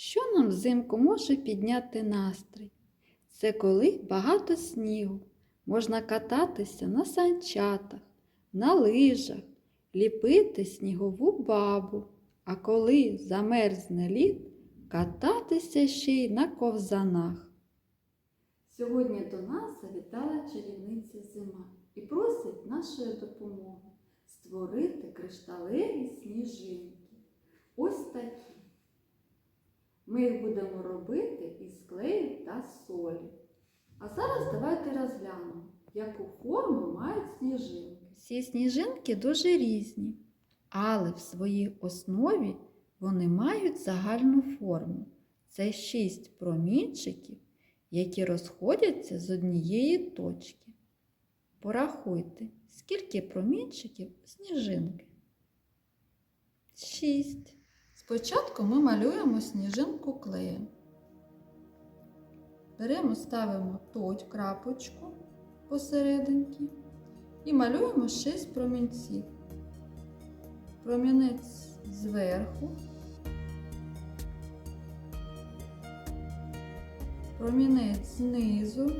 Що нам взимку може підняти настрій? Це коли багато снігу, можна кататися на санчатах, на лижах, ліпити снігову бабу, а коли замерзне лід, кататися ще й на ковзанах. Сьогодні до нас завітала чарівниця зима і просить нашої допомоги створити кришталеві сніжинки. Ось такі. Ми їх будемо робити із клею та солі. А зараз давайте розглянемо, яку форму мають сніжинки. Всі сніжинки дуже різні, але в своїй основі вони мають загальну форму. Це шість промінчиків, які розходяться з однієї точки. Порахуйте, скільки промінчиків сніжинки? Шість. Спочатку ми малюємо сніжинку клеєм. Беремо, ставимо тут крапочку посерединки і малюємо 6 промінців. Промінець зверху, промінець знизу,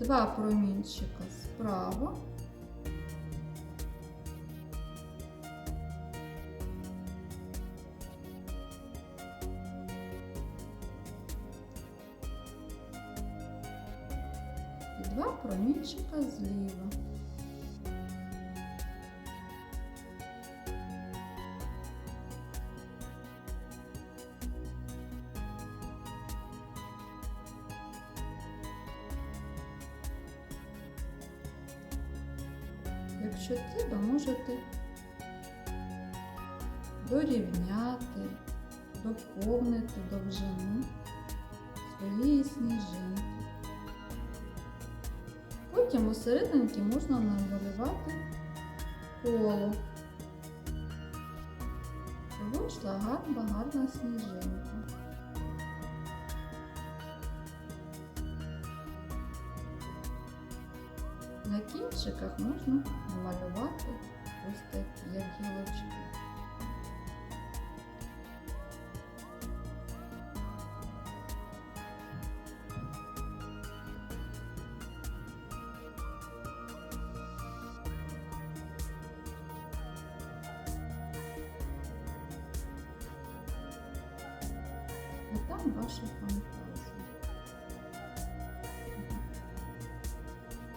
два промінчика справа. Два промінчика зліва. Якщо треба, можете дорівняти, доповнити довжину своєї сніжинки. Потім у серединки можна намалювати коло. Вийшла гарна, гарна сніжинка. На кінчиках можна намалювати ось такі, як гілочки. Ваша фантазія.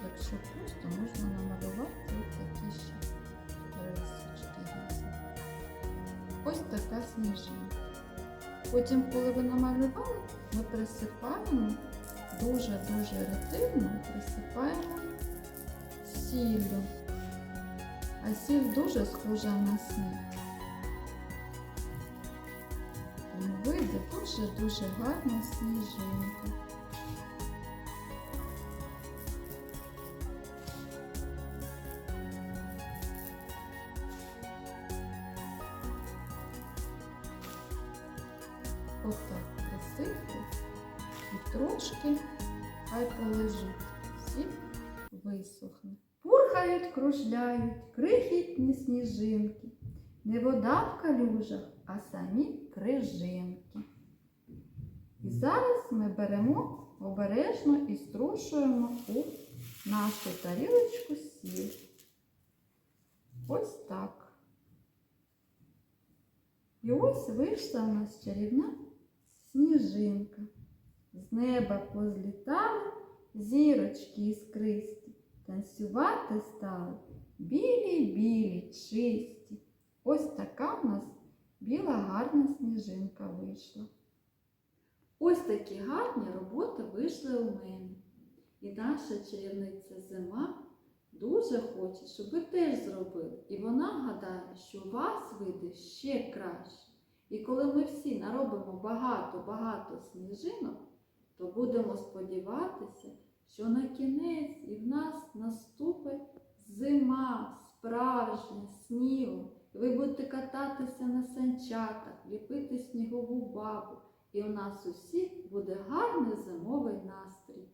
Якщо просто можна намалювати такі ще рисочки. Ось така сніжинка. Потім, коли ви намалювали, ми присипаємо дуже-дуже ретельно присипаємо сіллю. А сіль дуже схожа на сніг. Дуже-дуже гарна сніжинка. Отак присипку і трошки хай полежить. Всі висохне. Пурхають, кружляють, крихітні сніжинки. Не вода в калюжах, а самі крижинки. Зараз ми беремо обережно і струшуємо у нашу тарілочку сіль. Ось так. І ось вийшла у нас чарівна сніжинка. З неба позлітали зірочки іскристі, танцювати стали білі-білі, чисті. Ось така в нас біла гарна сніжинка вийшла. Ось такі гарні роботи вийшли у мене. І наша чарівниця зима дуже хоче, щоб ви теж зробили. І вона гадає, що у вас вийде ще краще. І коли ми всі наробимо багато-багато сніжинок, то будемо сподіватися, що на кінець і в нас наступить зима, справжня, снігу. І ви будете кататися на санчатах, ліпити снігову бабу і у нас усіх буде гарний зимовий настрій.